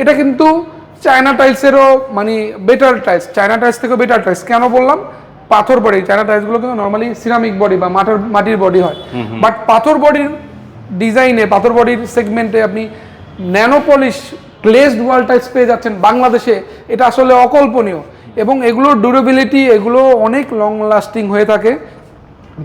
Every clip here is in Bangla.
এটা কিন্তু চায়না টাইলসেরও মানে বেটার টাইলস চায়না টাইলস থেকেও বেটার টাইলস কেন বললাম? পাথর বডি চায়না টাইলসগুলো কিন্তু নর্মালি সিরামিক বডি বা মাটির মাটির বডি হয়। বাট পাথর বডির ডিজাইনে পাথর বডির সেগমেন্টে আপনি nano polish glazed wall tiles পেয়ে যাচ্ছেন বাংলাদেশে। এটা আসলে অকল্পনীয়। এবং এগুলোর ডিউরেবিলিটি এগুলো অনেক লং লাস্টিং হয়ে থাকে।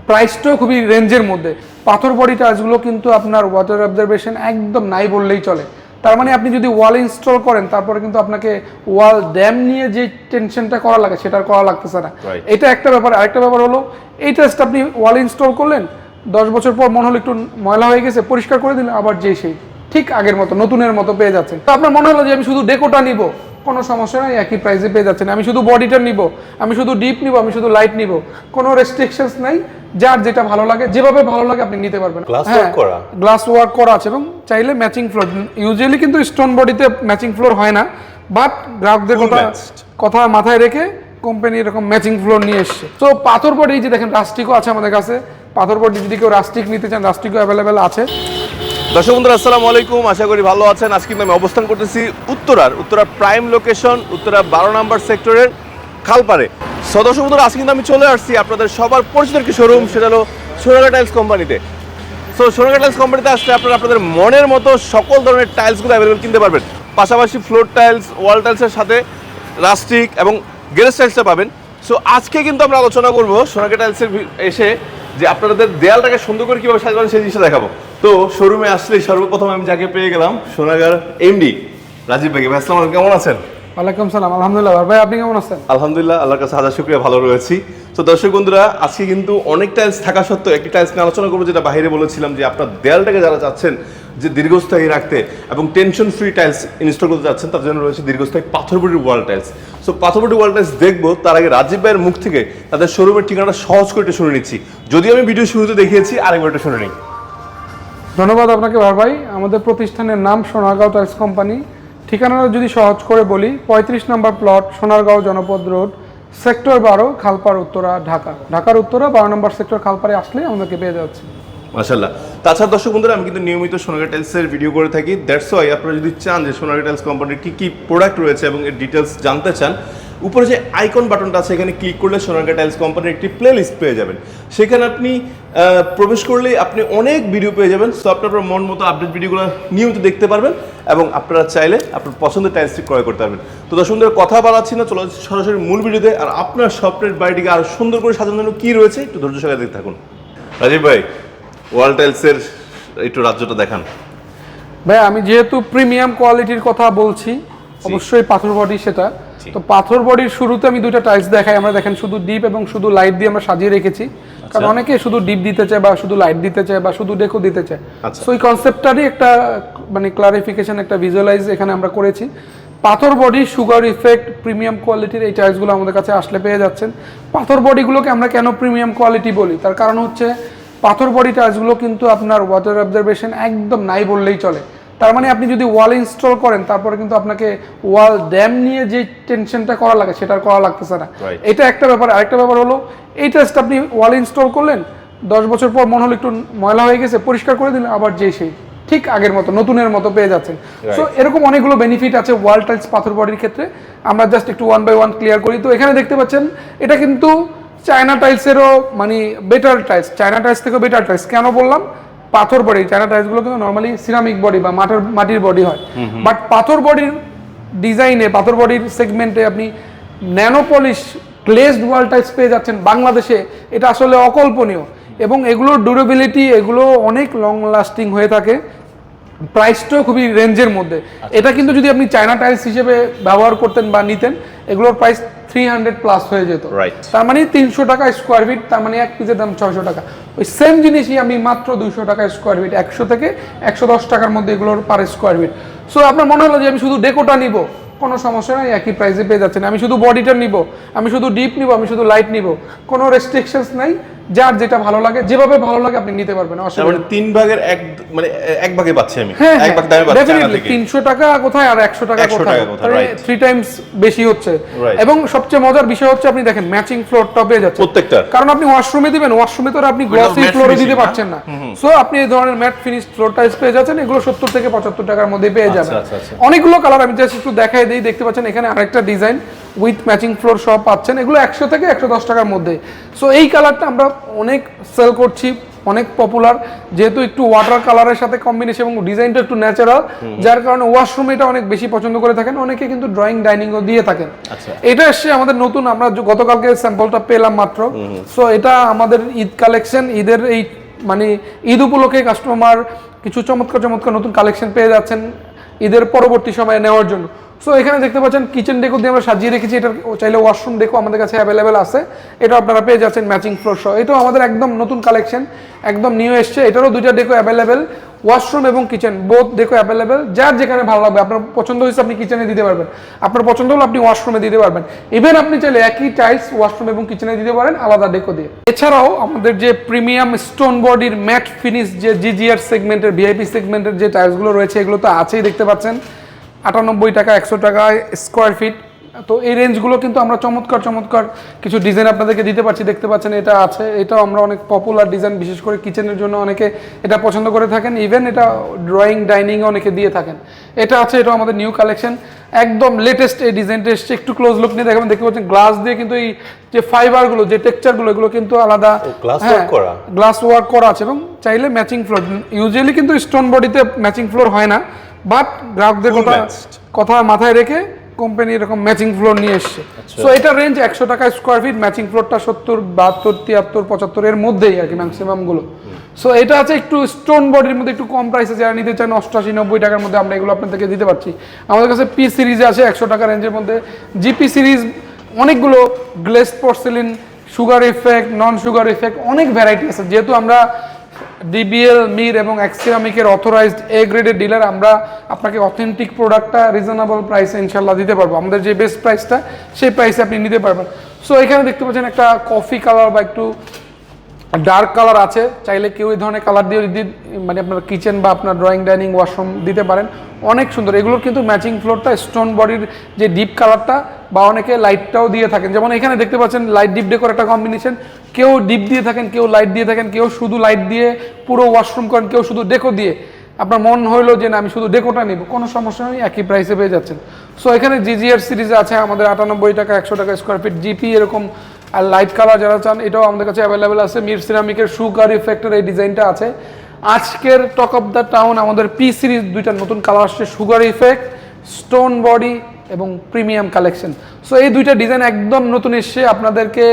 প্রাইসটাও খুবই রেঞ্জের মধ্যে। পাথর বডি টাইলসগুলো কিন্তু আপনার ওয়াটার অবজারভেশন একদম নাই বললেই চলে। তার মানে আপনি যদি ওয়াল ইনস্টল করেন তারপরে কিন্তু আপনাকে ওয়াল ড্যাম নিয়ে যে টেনশনটা করা লাগে সেটা করা লাগতেছে না। এটা একটা ব্যাপার। আরেকটা ব্যাপার হলো এই টেস্ট আপনি ওয়াল ইনস্টল করলেন দশ বছর পর মনে হলো একটু ময়লা হয়ে গেছে পরিষ্কার করে দিলেন আবার যে সেই ঠিক আগের মতো নতুনের মতো পেয়ে যাচ্ছেন। তো আপনার মনে হলো যে আমি শুধু ডেকোটা নিব কোনো সমস্যা নাই একই প্রাইসে পেয়ে যাচ্ছেন। আমি শুধু বডিটা নিব আমি শুধু ডিপ নিব আমি শুধু লাইট নিব। কোনো রেস্ট্রিকশনস নাই যার যেটা ভালো লাগে যেভাবে ভালো লাগে আপনি নিতে পারবেন। Glass হ্যাঁ, করা? গ্লাস ওয়ার্ক করা আছে এবং চাইলে ম্যাচিং ফ্লোর ইউজুয়ালি কিন্তু স্টোন বডিতে ম্যাচিং ফ্লোর হয় না বাট গ্রাহকদের কথা কথা মাথায় রেখে কোম্পানি এরকম ম্যাচিং ফ্লোর নিয়ে এসছে। তো পাথর বডি যে দেখেন রাস্টিকও আছে আমাদের কাছে। পাথর বডি যদি কেউ রাস্টিক নিতে চান রাস্টিকও অ্যাভেলেবেল আছে। দর্শক বন্ধুরা, আসসালামু আলাইকুম। আশা করি ভালো আছেন। আজকে কিন্তু আমি অবস্থান করতেছি উত্তরার উত্তরার প্রাইম লোকেশন উত্তরা বারো নম্বর সেক্টরের খালপাড়ে। সো দর্শক বন্ধুরা, আজকে কিন্তু আমি চলে আসছি আপনাদের সবার পরিচিত একটি শোরুম সেটা হলো সোনাগা টাইলস কোম্পানিতে সো সোনাগা টাইলস কোম্পানিতে আসলে আপনারা আপনাদের মনের মতো সকল ধরনের টাইলসগুলো অ্যাভেলেবেল কিনতে পারবেন। পাশাপাশি ফ্লোর টাইলস ওয়াল টাইলসের সাথে রাস্টিক এবং গেরেজ টাইলসটা পাবেন। সো আজকে কিন্তু আমরা আলোচনা করব সোনাগা টাইলসের এসে যে আপনাদের দেয়ালটাকে সুন্দর করে কীভাবে সাজাবেন সেই জিনিসটা দেখাবো। তো শোরুমে আসলে সর্বপ্রথম আমি যাকে পেয়ে গেলাম সোনাগার এমডি রাজীব ভাই। ভাই আসসালামু কেমন আছেন? ওয়ালাইকুম সালাম আলহামদুলিল্লাহ। ভাই আপনি কেমন আছেন? আলহামদুলিল্লাহ আল্লাহর কাছে হাজার শুক্রিয়া ভালো রয়েছি। তো দর্শক বন্ধুরা আজকে কিন্তু অনেক টাইলস থাকা সত্ত্বেও একটি টাইলস নিয়ে আলোচনা করব যেটা বাইরে বলেছিলাম যে আপনার দেয়ালটাকে যারা চাচ্ছেন যে দীর্ঘস্থায়ী রাখতে এবং টেনশন ফ্রি টাইলস ইনস্টল করতে যাচ্ছেন তার জন্য রয়েছে দীর্ঘস্থায়ী পাথরবুটির wall tiles so পাথরবুটি wall tiles দেখব তার আগে রাজীব ভাইয়ের মুখ থেকে তাদের শোরুমের ঠিকানাটা সহজ করে শুনে নিচ্ছি। যদিও আমি ভিডিও শুরুতে দেখিয়েছি আরেকবার একটু শুনে নিই। ধন্যবাদ আপনাকে ভাই আমাদের প্রতিষ্ঠানের নাম সোনারগাঁও টাইলস কোম্পানি। ঠিকানাটা যদি সহজ করে বলি, পঁয়ত্রিশ নম্বর প্লট সোনারগাঁও জনপদ রোড, সেক্টর বারো, খালপাড়, উত্তরা, ঢাকা। ঢাকার উত্তরা, বারো নম্বর সেক্টর খালপাড়ে আসলে আমাদেরকে পেয়ে যাচ্ছে। মাশাল্লাহ তাছাড়া দর্শক বন্ধুরা, আমি কিন্তু নিয়মিত সোনাগা টাইলসের ভিডিও করে থাকি। দ্যাটস ওয়াই আপনারা যদি চান যে সোনাগা টাইলস কোম্পানির কী কী প্রোডাক্ট রয়েছে এবং এর ডিটেলস জানতে চান উপরে যে আইকন বাটনটা আছে এখানে ক্লিক করলে সোনাগা টাইলস কোম্পানির একটি প্লে লিস্ট পেয়ে যাবেন। সেখানে আপনি প্রবেশ করলেই আপনি অনেক ভিডিও পেয়ে যাবেন। সো আপনি আপনার মন মতো আপডেট ভিডিওগুলো নিয়মিত দেখতে পারবেন এবং আপনারা চাইলে আপনার পছন্দের টাইলসটি ক্রয় করতে পারবেন। তো দর্শক কথা বাড়াচ্ছি না চলো সরাসরি মূল ভিডিওতে আর আপনার স্বপ্নের বাড়িটিকে আরও সুন্দর করে সাজানোর জন্য কী রয়েছে একটু ধৈর্য সহকারে দেখতে থাকুন। রাজীব ভাই ওয়াল টাইলসের একটু রাজ্যটা দেখান। ভাই আমি যেহেতু প্রিমিয়াম কোয়ালিটির কথা বলছি অবশ্যই পাথর বডি সেটা। তো পাথর বডির শুরুতে আমি দুইটা টাইলস দেখাই। আমরা দেখেন শুধু ডিপ এবং শুধু লাইট দিয়ে আমরা সাজিয়ে রেখেছি। কারণ অনেকে শুধু ডিপ দিতে চায় বা শুধু লাইট দিতে চায় বা শুধু ডেকো দিতে চায়। আচ্ছা। সো এই কনসেপ্টটারই একটা মানে ক্লারিফিকেশন একটা ভিজুয়ালাইজ এখানে আমরা করেছি। পাথর বডি সুগার ইফেক্ট প্রিমিয়াম কোয়ালিটির এই টাইলসগুলো আমাদের কাছে আসলে পেয়ে যাচ্ছেন। পাথর বডিগুলোকে আমরা কেন প্রিমিয়াম কোয়ালিটি বলি? তার কারণ হচ্ছে পাথর বডি টাইলসগুলো কিন্তু আপনার ওয়াটার অবজারভেশন একদম নাই বললেই চলে। তার মানে আপনি যদি ওয়াল ইনস্টল করেন তারপরে কিন্তু আপনাকে ওয়াল ড্যাম নিয়ে যে টেনশনটা করা লাগে সেটা করা লাগতেছে না। এটা একটা ব্যাপার। আরেকটা ব্যাপার হলো এই টেস্ট আপনি ওয়াল ইনস্টল করলেন দশ বছর পর মনে হলো একটু ময়লা হয়ে গেছে পরিষ্কার করে দিলেন আবার যেই সেই ঠিক আগের মতো নতুনের মতো পেয়ে যাচ্ছেন। সো এরকম অনেকগুলো বেনিফিট আছে ওয়াল টাইলস পাথর বডির ক্ষেত্রে। আমরা জাস্ট একটু ওয়ান বাই ওয়ান ক্লিয়ার করি। তো এখানে দেখতে পাচ্ছেন এটা কিন্তু চায়না টাইলসেরও মানে বেটার টাইলস চায়না টাইলস থেকেও বেটার টাইলস কেন বললাম? পাথর বডি চায়না টাইলসগুলো কিন্তু নর্মালি সিরামিক বডি বা মাটির মাটির বডি হয়। বাট পাথর বডির ডিজাইনে পাথর বডির সেগমেন্টে আপনি nano polish glazed wall tiles পেয়ে যাচ্ছেন বাংলাদেশে। এটা আসলে অকল্পনীয়। এবং এগুলোর ডিউরেবিলিটি এগুলো অনেক লং লাস্টিং হয়ে থাকে। প্রাইসটাও খুবই রেঞ্জের মধ্যে। এটা কিন্তু যদি আপনি চায়না টাইলস হিসেবে ব্যবহার করতেন বা নিতেন এগুলোর প্রাইস থ্রি হান্ড্রেড প্লাস হয়ে যেত. তার মানে তিনশো টাকা স্কোয়ার ফিট তার মানে এক পিসের দাম ছয়শো টাকা। ওই সেম জিনিসই আমি মাত্র দুইশো টাকা স্কোয়ার ফিট একশো থেকে একশো দশ টাকার মধ্যে এগুলোর পার স্কোয়ার ফিট সো আপনার মনে হলো যে আমি শুধু ডেকোটা নিব? কোনো সমস্যা নাই একই প্রাইসে পেয়ে যাচ্ছেন। আমি শুধু বডিটা নিব আমি শুধু ডিপ নিব আমি শুধু লাইট নিব। কোনো রেস্ট্রিকশনস নাই যার যেটা ভালো লাগে যেভাবে ভালো লাগে আপনি নিতে পারবেন অসুবিধা মানে তিন ভাগের এক মানে এক ভাগে পাচ্ছি আমি। হ্যাঁ এক ভাগ দামে পাচ্ছি আয়না ডেফিনেটলি থেকে। তিনশো টাকা কোথায় আর একশো টাকা 100 কোথায়? টাকা কোথায়. থ্রি টাইমস বেশি হচ্ছে। এবং সবচেয়ে মজার বিষয় হচ্ছে আপনি দেখেন ম্যাচিং ফ্লোরটা পেয়ে যাচ্ছে প্রত্যেকটার কারণ আপনি ওয়াশরুমে দিবেন ওয়াশরুমে তো আপনি গ্লসি ফ্লোরে দিতে পারছেন না। সো আপনি এই ধরনের ম্যাট ফিনিশ ফ্লোর টাইলস পেয়ে যাচ্ছেন এগুলো সত্তর থেকে পঁচাত্তর টাকার মধ্যে পেয়ে যাবেন। আচ্ছা, আচ্ছা। অনেকগুলো কালার আমি জাস্ট একটু দেখাই দিই দেখতে পাচ্ছেন এখানে আরেকটা ডিজাইন উইথ ম্যাচিং ফ্লোর সব পাচ্ছেন। এগুলো একশো থেকে একশো দশ টাকার মধ্যে। সো এই কালারটা আমরা অনেক সেল করছি অনেক পপুলার যেহেতু একটু ওয়াটার কালারের সাথে কম্বিনেশন এবং ডিজাইনটা একটু ন্যাচারাল যার কারণে ওয়াশরুমে এটা অনেক বেশি পছন্দ করে থাকেন। অনেকে কিন্তু ড্রয়িং ডাইনিংও দিয়ে থাকেন। আচ্ছা। এটা এসছে আমাদের নতুন আমরা গতকালকে স্যাম্পলটা পেলাম মাত্র। সো এটা আমাদের ঈদ কালেকশন ঈদের এই মানে ঈদ উপলক্ষে কাস্টমার কিছু চমৎকার চমৎকার নতুন কালেকশন পেয়ে যাচ্ছেন ঈদের পরবর্তী সময়ে নেওয়ার জন্য। সো এখানে দেখতে পাচ্ছেন কিচেন ডেকো দিয়ে আমরা সাজিয়ে রেখেছি। এটা চাইলে ওয়াশরুম ডেকো আমাদের কাছে অ্যাভেলেবেল আছে। এটা আপনারা পেয়ে যাচ্ছেন ম্যাচিং ফ্লোর সহ। এটাও আমাদের একদম নতুন কালেকশন একদম নিউ এসছে। এটারও দুইটা ডেকো অ্যাভেলেবেল ওয়াশরুম এবং কিচেন বোথ ডেকো অ্যাভেলেবেল যার যেখানে ভালো লাগবে, আপনার পছন্দ হয়েছে আপনি কিচেনে দিতে পারবেন। আপনার পছন্দ হলে আপনি ওয়াশরুমে দিতে পারবেন। ইভেন আপনি চাইলে একই টাইলস ওয়াশরুম এবং কিচেনে দিতে পারেন আলাদা ডেকো দিয়ে। এছাড়াও আমাদের যে প্রিমিয়াম স্টোন বডির ম্যাট ফিনিশ যে জিজিআর সেগমেন্টের ভিআইপি সেগমেন্টের যে টাইলসগুলো রয়েছে, এগুলো তো আছেই দেখতে পাচ্ছেন। আটানব্বই টাকা একশো টাকা স্কোয়ার ফিট তো এই রেঞ্জগুলো কিন্তু আমরা চমৎকার চমৎকার কিছু ডিজাইন আপনাদেরকে দিতে পারছি দেখতে পাচ্ছেন এটা আছে। এটাও আমরা অনেক পপুলার ডিজাইন বিশেষ করে কিচেনের জন্য অনেকে এটা পছন্দ করে থাকেন। ইভেন এটা ড্রয়িং ডাইনিং অনেকে দিয়ে থাকেন। এটা আছে এটা আমাদের নিউ কালেকশন একদম লেটেস্ট এই ডিজাইনটা এসছে। একটু ক্লোজ লুক নিয়ে দেখাবেন। দেখতে পাচ্ছেন গ্লাস দিয়ে কিন্তু এই যে ফাইবারগুলো যে টেক্সচারগুলো এগুলো কিন্তু আলাদা। glass হ্যাঁ, করা? গ্লাস ওয়ার্ক করা আছে এবং চাইলে ম্যাচিং ফ্লোর ইউজুয়ালি কিন্তু স্টোন বডিতে ম্যাচিং ফ্লোর হয় না। বাট গ্রাহকদের কথা কথা মাথায় রেখে কোম্পানি এরকম ম্যাচিং ফ্লোর নিয়ে এসছে। সো এটা রেঞ্জ একশো টাকা স্কোয়ার ফিট ম্যাচিং ফ্লোরটা সত্তর বাহাত্তর তিয়াত্তর পঁচাত্তর এর মধ্যেই আর কি ম্যাক্সিমামগুলো। সো এটা আছে একটু স্টোন বডির মধ্যে একটু কম প্রাইসে যারা নিতে চান অষ্টাশি নব্বই টাকার মধ্যে আমরা এগুলো আপনাদেরকে দিতে পারছি। আমাদের কাছে পি সিরিজে আছে একশো টাকা রেঞ্জের মধ্যে। জিপি সিরিজ অনেকগুলো glaze porcelain sugar effect non sugar effect অনেক ভ্যারাইটি আছে। যেহেতু আমরা ডিবিএল মির এবং এক্সিরামিকের অথরাইজড এ গ্রেডের ডিলার আমরা আপনাকে অথেন্টিক প্রোডাক্টটা রিজনেবল প্রাইসে ইনশাল্লাহ দিতে পারব। আমাদের যে বেস্ট প্রাইসটা সেই প্রাইসে আপনি নিতে পারবেন। সো এখানে দেখতে পাচ্ছেন একটা কফি কালার বা একটু ডার্ক কালার আছে, চাইলে কেউ এই ধরনের কালার দিয়ে যদি মানে আপনার কিচেন বা আপনার ড্রয়িং ডাইনিং ওয়াশরুম দিতে পারেন, অনেক সুন্দর। এগুলোর কিন্তু ম্যাচিং ফ্লোরটা স্টোন বডির যে ডিপ কালারটা বা অনেকে লাইটটাও দিয়ে থাকেন। যেমন এখানে দেখতে পাচ্ছেন লাইট ডিপ ডেকোর একটা কম্বিনেশন কেউ ডিপ দিয়ে থাকেন, কেউ লাইট দিয়ে থাকেন, কেউ শুধু লাইট দিয়ে পুরো ওয়াশরুম করেন, কেউ শুধু ডেকো দিয়ে। আপনার মন হইল যে না, আমি শুধু ডেকোটা নিব, কোনো সমস্যা নেই, একই প্রাইসে পেয়ে যাচ্ছেন। সো এখানে জিজিআর সিরিজ আছে আমাদের আটানব্বই টাকা, একশো টাকা স্কোয়ার ফিট জিপি এরকম আর লাইট কালার যারা চান, এটাও আমাদের কাছে অ্যাভেলেবেল আছে। মির সিরামিকের সুগার ইফেক্টের এই ডিজাইনটা আছে। আজকের টক অফ দ্য টাউন আমাদের পি সিরিজ দুইটা নতুন কালার আসছে, সুগার ইফেক্ট স্টোন বডি এবং প্রিমিয়াম কালেকশন। সো এই দুইটা ডিজাইন একদম নতুন এসছে। আপনাদেরকে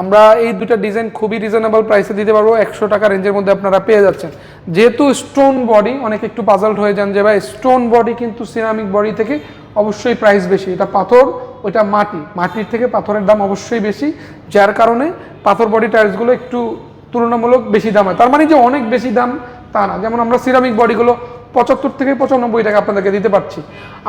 আমরা এই দুইটা ডিজাইন খুবই রিজনেবল প্রাইসে দিতে পারব। একশো টাকা রেঞ্জের মধ্যে আপনারা পেয়ে যাচ্ছেন। যেহেতু স্টোন বডি অনেকে একটু পাজল্ট হয়ে যান যে, ভাই স্টোন বডি কিন্তু সিরামিক বডি থেকে অবশ্যই প্রাইস বেশি। এটা পাথর, ওইটা মাটি। মাটির থেকে পাথরের দাম অবশ্যই বেশি। যার কারণে পাথর বডি টাইলসগুলো একটু তুলনামূলক বেশি দাম হয়। তার মানে যে অনেক বেশি দাম তা না। যেমন আমরা সিরামিক বডিগুলো পঁচাত্তর থেকে পঁচানব্বই টাকা আপনাদেরকে দিতে পারছি।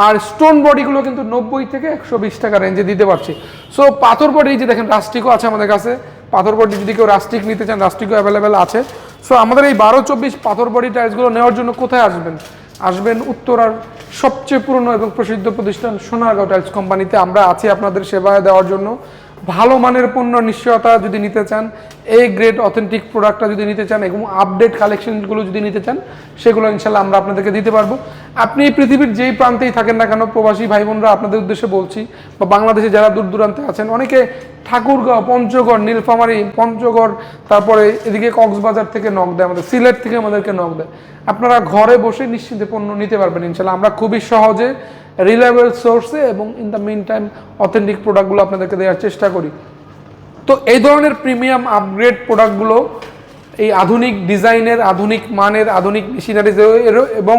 আর স্টোন বডিগুলো কিন্তু নব্বই থেকে একশো বিশ টাকা রেঞ্জে দিতে পারছি। সো পাথর বডি যে দেখেন রাস্টিকও আছে আমাদের কাছে। পাথর বডি যদি কেউ রাস্টিক নিতে চান রাস্টিকও অ্যাভেলেবেল আছে। সো আমাদের এই বারো চব্বিশ পাথর বডি টাইলসগুলো নেওয়ার জন্য কোথায় আসবেন? আসবেন উত্তরার সবচেয়ে পুরনো এবং প্রসিদ্ধ প্রতিষ্ঠান সোনারগাঁও টাইলস কোম্পানিতে আমরা আছি আপনাদের সেবায় দেওয়ার জন্য। ভালো মানের পণ্য নিশ্চয়তা যদি নিতে চান এই গ্রেড অথেন্টিক প্রোডাক্টটা যদি নিতে চান, এবং আপডেট কালেকশনগুলো যদি নিতে চান, সেগুলো ইনশাল্লাহ আমরা আপনাদেরকে দিতে পারব। আপনি পৃথিবীর যেই প্রান্তেই থাকেন না কেন, প্রবাসী ভাই বোনরা আপনাদের উদ্দেশ্যে বলছি, বা বাংলাদেশে যারা দূর দূরান্তে আছেন, অনেকে ঠাকুরগাঁও, পঞ্চগড়, নীলফামারী, পঞ্চগড়, তারপরে এদিকে কক্সবাজার থেকে নক দেয়, আমাদের সিলেট থেকে আমাদেরকে নক দেয়। আপনারা ঘরে বসে নিশ্চিন্তে পণ্য নিতে পারবেন ইনশাল্লাহ। আমরা খুবই সহজে রিলায়েবল সোর্সে এবং in the mean time authentic প্রোডাক্টগুলো আপনাদেরকে দেওয়ার চেষ্টা করি। তো এই ধরনের প্রিমিয়াম আপগ্রেড প্রোডাক্টগুলো এই আধুনিক ডিজাইনের, আধুনিক মানের, আধুনিক মেশিনারিজ এবং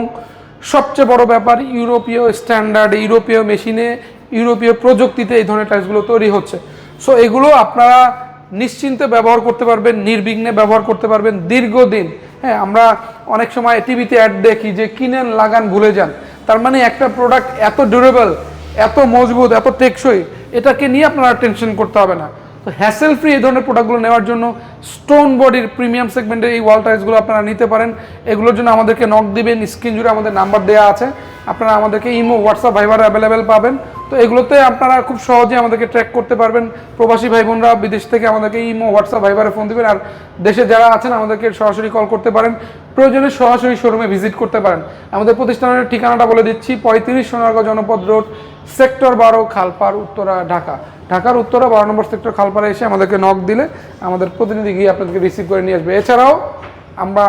সবচেয়ে বড় ব্যাপার, ইউরোপীয় স্ট্যান্ডার্ড ইউরোপীয় মেশিনে ইউরোপীয় প্রযুক্তিতে এই ধরনের টাইলসগুলো তৈরি হচ্ছে। সো এগুলো আপনারা নিশ্চিন্তে ব্যবহার করতে পারবেন, নির্বিঘ্নে ব্যবহার করতে পারবেন দীর্ঘদিন। হ্যাঁ আমরা অনেক সময় টিভিতে অ্যাড দেখি যে কিনেন, লাগান, ভুলে যান। তার মানে একটা প্রোডাক্ট এত ডিউরেবল এত মজবুত, এত টেকসই, এটাকে নিয়ে আপনারা টেনশন করতে হবে না। তো হ্যাসেল ফ্রি এই ধরনের প্রোডাক্টগুলো নেওয়ার জন্য স্টোন বডির প্রিমিয়াম সেগমেন্টের এই ওয়াল টাইলসগুলো আপনারা নিতে পারেন। এগুলোর জন্য আমাদেরকে নক দিবেন স্ক্রিন জুড়ে আমাদের নাম্বার দেওয়া আছে। আপনারা আমাদেরকে ইমো হোয়াটসঅ্যাপ ভাইবার অ্যাভেলেবেল পাবেন। তো এগুলোতে আপনারা খুব সহজে আমাদেরকে ট্র্যাক করতে পারবেন। প্রবাসী ভাই বোনরা বিদেশ থেকে আমাদেরকে ইমো, হোয়াটসঅ্যাপ, ভাইবারে ফোন দেবেন আর দেশে যারা আছেন আমাদেরকে সরাসরি কল করতে পারেন। প্রয়োজনে সরাসরি শোরুমে ভিজিট করতে পারেন। আমাদের প্রতিষ্ঠানের ঠিকানাটা বলে দিচ্ছি, পঁয়ত্রিশ সোনারগাঁও জনপদ রোড, সেক্টর বারো খালপার উত্তরা, ঢাকা। ঢাকার উত্তরা বারো নম্বর সেক্টর, খালপাড়ে এসে আমাদেরকে নক দিলে আমাদের প্রতিনিধি গিয়ে আপনাদেরকে রিসিভ করে নিয়ে আসবে। এছাড়াও আমরা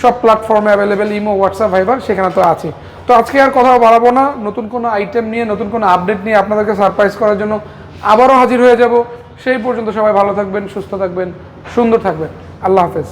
সব প্ল্যাটফর্মে অ্যাভেলেবেল ইমো, হোয়াটসঅ্যাপ, ভাইবার সেখানে তো আছি। তো আজকে আর কথা বাড়াবো না। নতুন কোনো আইটেম নিয়ে, নতুন কোনো আপডেট নিয়ে আপনাদেরকে সারপ্রাইজ করার জন্য আবারও হাজির হয়ে যাব। সেই পর্যন্ত সবাই ভালো থাকবেন, সুস্থ থাকবেন, সুন্দর থাকবেন। আল্লাহ হাফেজ।